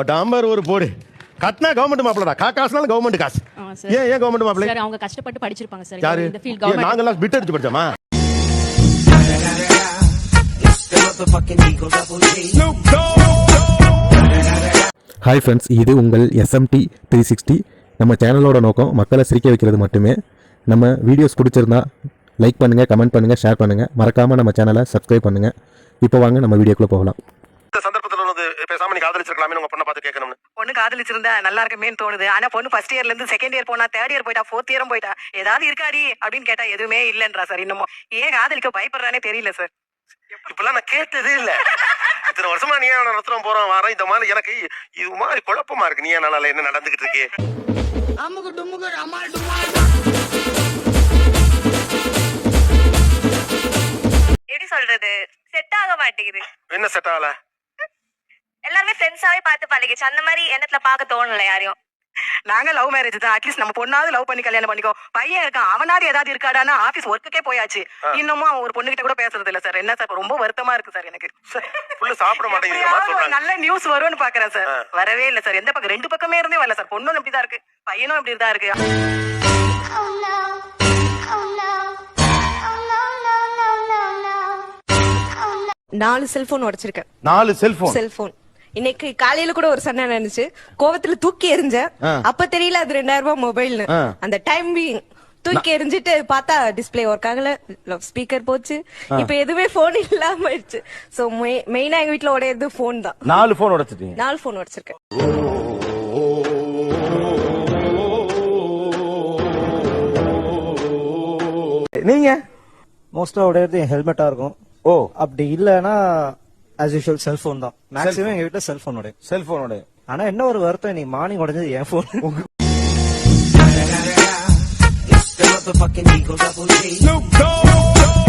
ஒட்டாம்பர் ஒரு போடு. கட்டினா கவர்மெண்ட் மாப்பிளடா கா காசுனாலும் கவர்மெண்ட் காசு. ஏன் ஏன் கவர்மெண்ட் மாப்பிள சார் அவங்க கஷ்டப்பட்டு படிச்சிருப்பாங்க சார் யாரு? இந்த ஃபீல்ட் ஏன் கவர்மெண்ட் நாங்கெல்லாம் பிட் அடிச்சு படிச்சோமா? ஹாய் ஃப்ரெண்ட்ஸ் இது உங்கள் எஸ்எம்டி த்ரீ சிக்ஸ்டி நம்ம சேனலோட நோக்கம் மக்களை சிரிக்க வைக்கிறது மட்டுமே. நம்ம வீடியோஸ் பிடிச்சிருந்தா லைக் பண்ணுங்கள் கமெண்ட் பண்ணுங்கள் ஷேர் பண்ணுங்கள் மறக்காமல் நம்ம சேனலை சப்ஸ்கிரைப் பண்ணுங்கள் இப்போ வாங்க நம்ம வீடியோக்குள்ளே போகலாம். பேசாம நீ காதலிச்சிருக்கலாமே உங்க பொண்ணை பார்த்து கேட்கணும்னு. பொண்ணு காதலிச்சிருந்தா நல்லா இருக்கமேன்னு தோணுது. ஆனா பொண்ணு ஃபர்ஸ்ட் இயர்ல இருந்து செகண்ட் இயர் போனா தேர்ட் இயர் போயிட்டா ஃபோர்த் இயரும் போயிட்டா ஏதாவது இருக்காடி அப்படின்னு கேட்டா எதுவுமே இல்லன்றா சார் இன்னமும். ஏன் காதலிக்க பயப்படுறானே தெரியல சார் இப்பெல்லாம் நான் கேட்டதே இல்ல. இத்தனை வருஷமா நீ ஏன் நடத்துறோம் போறோம் வரேன் இந்த மாதிரி எனக்கு இது மாதிரி குழப்பமா இருக்கு. நீ நாளால என்ன நடந்துகிட்டு இருக்கு? எப்படி சொல்றது? செட் ஆக மாட்டேங்குது. என்ன செட் ஆகல? எல்லாருமே ஃப்ரெண்ட்ஸாவே பார்த்து பழகிச்சு அந்த மாதிரி எண்ணத்துல பார்க்க தோணல யாரையும். நாங்க லவ் மேரேஜ் தான். அட்லீஸ்ட் நம்ம பொண்ணாவது லவ் பண்ணி கல்யாணம் பண்ணிக்கோ. பையன் இருக்கான். அவனாவது ஏதாவது இருக்காடானா ஆபீஸ் ஒர்க்குக்கே போயாச்சு. இன்னமும் அவன் ஒரு பொண்ணுகிட்ட கூட பேசுறது இல்ல சார். என்ன சார்? ரொம்ப வருத்தமா இருக்கு சார் எனக்கு. சாப்பிட மாட்டேங்குது. நல்ல நியூஸ் வரும்னு பாக்குறேன் சார். வரவே இல்ல சார். எந்த பக்கம்? ரெண்டு பக்கமே இருந்தே வரல சார். பொண்ணும் இப்படிதான் இருக்கு. பையனும் இப்படிதான் இருக்கு. நாலு செல்போன் உடைச்சிருக்கேன். நாலு செல்போன் செல்போன் இன்னைக்கு காலையில கூட ஒரு சண்டை நடந்துச்சு. கோவத்துல தூக்கி எறிஞ்சேன் அப்ப தெரியல அது ரெண்டாயிரம் ரூபாய் மொபைல்னு. அந்த டைம் பீங் தூக்கி எறிஞ்சிட்டு பார்த்தா டிஸ்ப்ளே ஒர்க் ஆகல. ஸ்பீக்கர் போச்சு. இப்ப எதுவுமே போன் இல்லாம ஆயிடுச்சு. சோ மெயினா எங்க வீட்ல உடையது போன் தான். நாலு போன் உடைச்சிட்டீங்க. நாலு போன் உடைச்சிருக்கேன். நீங்க? மோஸ்டா உடையது என் ஹெல்மெட்டா இருக்கும். ஓ. அப்படி இல்லனா ஆஸ் யூஷுவல் செல்போன் தான். மேக்ஸிமம் எங்க வீட்டுல செல்போன் உடையும் செல்போனோட ஆனா என்ன ஒரு வருத்தம் நீ மார்னிங் உடைஞ்சது என் போன் Snoop Dogg.